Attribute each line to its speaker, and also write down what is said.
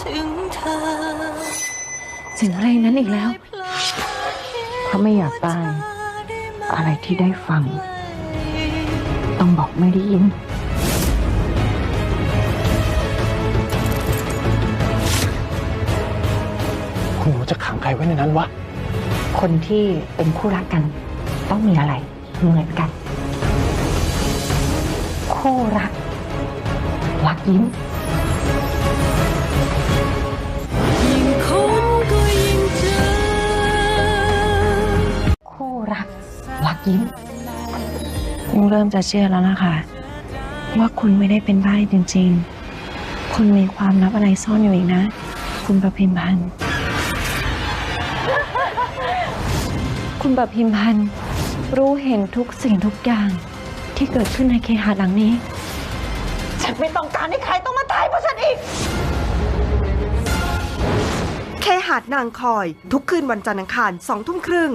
Speaker 1: ถึงเธอ
Speaker 2: เสียงอะไรนั้นอีกแล้ว
Speaker 3: ถ้าไม่อยากตาย อะไรที่ได้ฟัง ต้องบอกไม่ได้ยิน
Speaker 4: คุณหนูจะขังใครไว้ในนั้นวะ
Speaker 3: คนที่เป็นคู่รักกัน ต้องมีอะไรเหมือนกัน คู่รัก รักยิ้ม รักรักยิ้ม
Speaker 2: นุ้เริ่มจะเชื่อแล้วนะคะว่าคุณไม่ได้เป็นใบ้จริง ๆ คุณมีความลับอะไรซ่อนอยู่อีกนะ คุณประพิมพันธ์ คุณประพิมพันธ์รู้เห็นทุกสิ่งทุกอย่างที่เกิดขึ้นในเคหะหลังนี้
Speaker 3: ฉันไม่ต้องการให้ใครต้องมาตายเพราะฉันอีก
Speaker 5: เคหาดนางคอย ทุกคืนวันจันทร์อังคารสองทุ่มครึ่ง